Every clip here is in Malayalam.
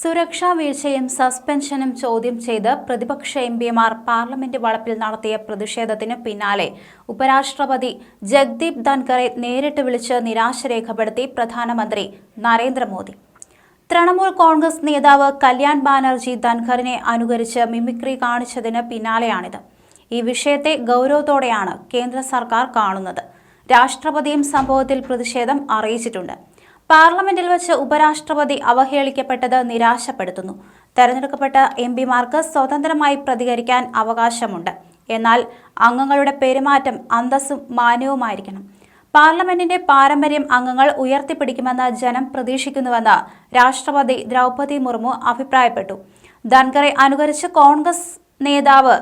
സുരക്ഷാ വീഴ്ചയും സസ്പെൻഷനും ചോദ്യം ചെയ്ത് പ്രതിപക്ഷ എം പിമാർ പാർലമെന്റ് വളപ്പിൽ നടത്തിയ പ്രതിഷേധത്തിന് പിന്നാലെ ഉപരാഷ്ട്രപതി ജഗ്ദീപ് ധൻഖറെ നേരിട്ട് വിളിച്ച് നിരാശ രേഖപ്പെടുത്തി പ്രധാനമന്ത്രി നരേന്ദ്രമോദി. തൃണമൂൽ കോൺഗ്രസ് നേതാവ് കല്യാൺ ബാനർജി ധൻഖറിനെ അനുകരിച്ച് മിമിക്രി കാണിച്ചതിന് പിന്നാലെയാണിത്. ഈ വിഷയത്തെ ഗൗരവത്തോടെയാണ് കേന്ദ്ര സർക്കാർ കാണുന്നത്. രാഷ്ട്രപതിയും സംഭവത്തിൽ പ്രതിഷേധം അറിയിച്ചിട്ടുണ്ട്. പാർലമെന്റിൽ വെച്ച് ഉപരാഷ്ട്രപതി അവഹേളിക്കപ്പെട്ടത് നിരാശപ്പെടുത്തുന്നു. തെരഞ്ഞെടുക്കപ്പെട്ട എം പിമാർക്ക് സ്വതന്ത്രമായി പ്രതികരിക്കാൻ അവകാശമുണ്ട്. എന്നാൽ അംഗങ്ങളുടെ പെരുമാറ്റം അന്തസ്സും മാന്യവുമായിരിക്കണം. പാർലമെന്റിന്റെ പാരമ്പര്യം അംഗങ്ങൾ ഉയർത്തിപ്പിടിക്കുമെന്ന് ജനം പ്രതീക്ഷിക്കുന്നുവെന്ന് രാഷ്ട്രപതി ദ്രൗപതി മുർമു അഭിപ്രായപ്പെട്ടു. ധൻഖറെ അനുകരിച്ച് കോൺഗ്രസ് നേതാവ്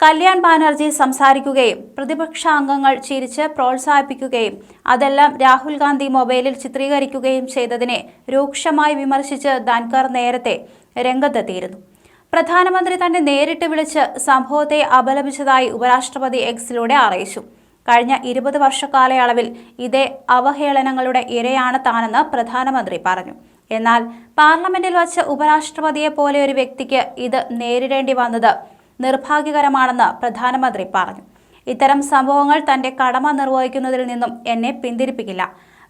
കല്യാൺ ബാനർജി സംസാരിക്കുകയും പ്രതിപക്ഷ അംഗങ്ങൾ ചിരിച്ച് പ്രോത്സാഹിപ്പിക്കുകയും അതെല്ലാം രാഹുൽ ഗാന്ധി മൊബൈലിൽ ചിത്രീകരിക്കുകയും ചെയ്തതിനെ രൂക്ഷമായി വിമർശിച്ച് ധാൻകാർ നേരത്തെ രംഗത്തെത്തിയിരുന്നു. പ്രധാനമന്ത്രി തന്നെ നേരിട്ട് വിളിച്ച് സംഭവത്തെ അപലപിച്ചതായി ഉപരാഷ്ട്രപതി എക്സിലൂടെ അറിയിച്ചു. കഴിഞ്ഞ ഇരുപത് വർഷക്കാലയളവിൽ ഇതേ അവഹേളനങ്ങളുടെ ഇരയാണ് താനെന്ന് പ്രധാനമന്ത്രി പറഞ്ഞു. എന്നാൽ പാർലമെന്റിൽ വച്ച് ഉപരാഷ്ട്രപതിയെ പോലെ ഒരു വ്യക്തിക്ക് ഇത് നേരിടേണ്ടി വന്നത് നിർഭാഗ്യകരമാണെന്ന് പ്രധാനമന്ത്രി പറഞ്ഞു. ഇത്തരം സംഭവങ്ങൾ തന്റെ കടമ നിർവഹിക്കുന്നതിൽ നിന്നും എന്നെ പിന്തിരിപ്പിക്കില്ല.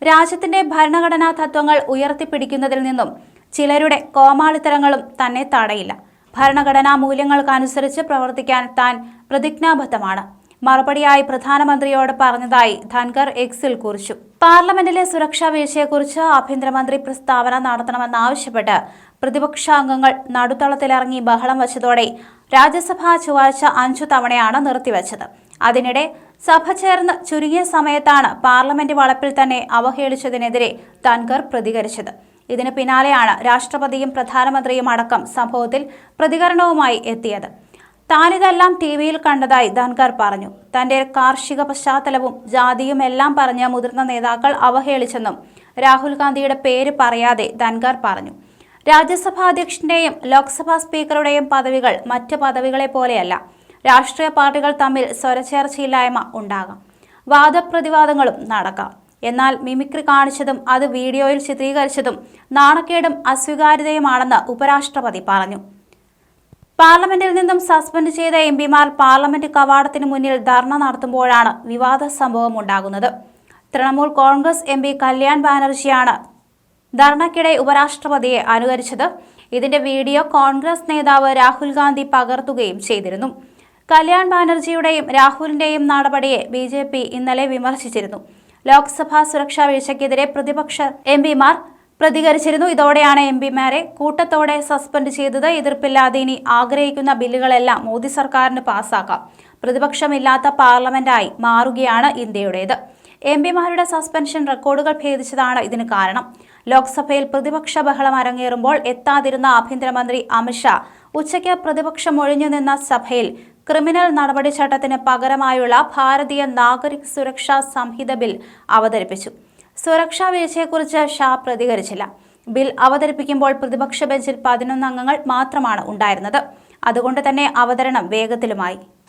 രാജ്യത്തിന്റെ ഭരണഘടനാ തത്വങ്ങൾ ഉയർത്തിപ്പിടിക്കുന്നതിൽ നിന്നും ചിലരുടെ കോമാളിത്തരങ്ങളും തന്നെ തടയില്ല. ഭരണഘടനാ മൂല്യങ്ങൾക്കനുസരിച്ച് പ്രവർത്തിക്കാൻ താൻ പ്രതിജ്ഞാബദ്ധമാണ്. മറുപടിയായി പ്രധാനമന്ത്രിയോട് പറഞ്ഞതായി ധൻകർ എക്സിൽ കുറിച്ചു. പാർലമെന്റിലെ സുരക്ഷാ വീഴ്ചയെക്കുറിച്ച് ആഭ്യന്തരമന്ത്രി പ്രസ്താവന നടത്തണമെന്നാവശ്യപ്പെട്ട് പ്രതിപക്ഷാംഗങ്ങൾ നടുത്തളത്തിലിറങ്ങി ബഹളം വച്ചതോടെ രാജ്യസഭ ചൊവ്വാഴ്ച അഞ്ചു തവണയാണ് നിർത്തിവച്ചത്. അതിനിടെ സഭ ചേർന്ന് ചുരുങ്ങിയ സമയത്താണ് പാർലമെന്റ് വളപ്പിൽ തന്നെ അവഹേളിച്ചതിനെതിരെ തൻകർ പ്രതികരിച്ചത്. ഇതിന് പിന്നാലെയാണ് രാഷ്ട്രപതിയും പ്രധാനമന്ത്രിയും അടക്കം സംഭവത്തിൽ പ്രതികരണവുമായി എത്തിയത്. താനിതെല്ലാം ടി വിയിൽ കണ്ടതായി ധൻഖർ പറഞ്ഞു. തന്റെ കാർഷിക പശ്ചാത്തലവും ജാതിയും എല്ലാം പറഞ്ഞ മുതിർന്ന നേതാക്കൾ അവഹേളിച്ചെന്നും രാഹുൽ ഗാന്ധിയുടെ പേര് പറയാതെ ധൻഖർ പറഞ്ഞു. രാജ്യസഭാ അധ്യക്ഷന്റെയും ലോക്സഭാ സ്പീക്കറുടെയും പദവികൾ മറ്റ് പദവികളെ പോലെയല്ല. രാഷ്ട്രീയ പാർട്ടികൾ തമ്മിൽ സ്വരച്ചേർച്ചയില്ലായ്മ ഉണ്ടാകാം. വാദപ്രതിവാദങ്ങളും നടക്കാം. എന്നാൽ മിമിക്രി കാണിച്ചതും അത് വീഡിയോയിൽ ചിത്രീകരിച്ചതും നാണക്കേടും അസ്വീകാര്യതയുമാണെന്ന് ഉപരാഷ്ട്രപതി പറഞ്ഞു. പാർലമെന്റിൽ നിന്നും സസ്പെൻഡ് ചെയ്ത എം പിമാർ പാർലമെന്റ് കവാടത്തിന് മുന്നിൽ ധർണ നടത്തുമ്പോഴാണ് വിവാദ സംഭവം ഉണ്ടാകുന്നത്. Trinamool Congress M P Kalyan ബാനർജിയാണ് ധർണയ്ക്കിടെ ഉപരാഷ്ട്രപതിയെ അനുകരിച്ചത്. ഇതിന്റെ വീഡിയോ കോൺഗ്രസ് നേതാവ് രാഹുൽ ഗാന്ധി പകർത്തുകയും ചെയ്തിരുന്നു. കല്യാൺ ബാനർജിയുടെയും രാഹുലിന്റെയും നടപടിയെ ബി ജെ പി ഇന്നലെ വിമർശിച്ചിരുന്നു. ലോക്സഭാ സുരക്ഷാ വീഴ്ചയ്ക്കെതിരെ പ്രതിപക്ഷ എം പിമാർ പ്രതികരിച്ചിരുന്നു. ഇതോടെയാണ് എം പിമാരെ കൂട്ടത്തോടെ സസ്പെൻഡ് ചെയ്തത്. എതിർപ്പില്ലാതെ ഇനി ആഗ്രഹിക്കുന്ന ബില്ലുകളെല്ലാം മോദി സർക്കാരിന് പാസാക്കാം. പ്രതിപക്ഷമില്ലാത്ത പാർലമെന്റായി മാറുകയാണ് ഇന്ത്യയുടേത്. എം പിമാരുടെ സസ്പെൻഷൻ റെക്കോർഡുകൾ ഭേദിച്ചതാണ് ഇതിന് കാരണം. ലോക്സഭയിൽ പ്രതിപക്ഷ ബഹളം അരങ്ങേറുമ്പോൾ എത്താതിരുന്ന ആഭ്യന്തരമന്ത്രി അമിത്ഷാ ഉച്ചയ്ക്ക് പ്രതിപക്ഷം ഒഴിഞ്ഞു നിന്ന സഭയിൽ ക്രിമിനൽ നടപടി ചട്ടത്തിന് പകരമായുള്ള ഭാരതീയ നാഗരിക് സുരക്ഷാ സംഹിത ബിൽ അവതരിപ്പിച്ചു. സുരക്ഷാ വീഴ്ചയെക്കുറിച്ച് ഷാ പ്രതികരിച്ചില്ല. ബിൽ അവതരിപ്പിക്കുമ്പോൾ പ്രതിപക്ഷ ബെഞ്ചിൽ പതിനൊന്ന് അംഗങ്ങൾ മാത്രമാണ് ഉണ്ടായിരുന്നത്. അതുകൊണ്ട് തന്നെ അവതരണം വേഗത്തിലുമായി.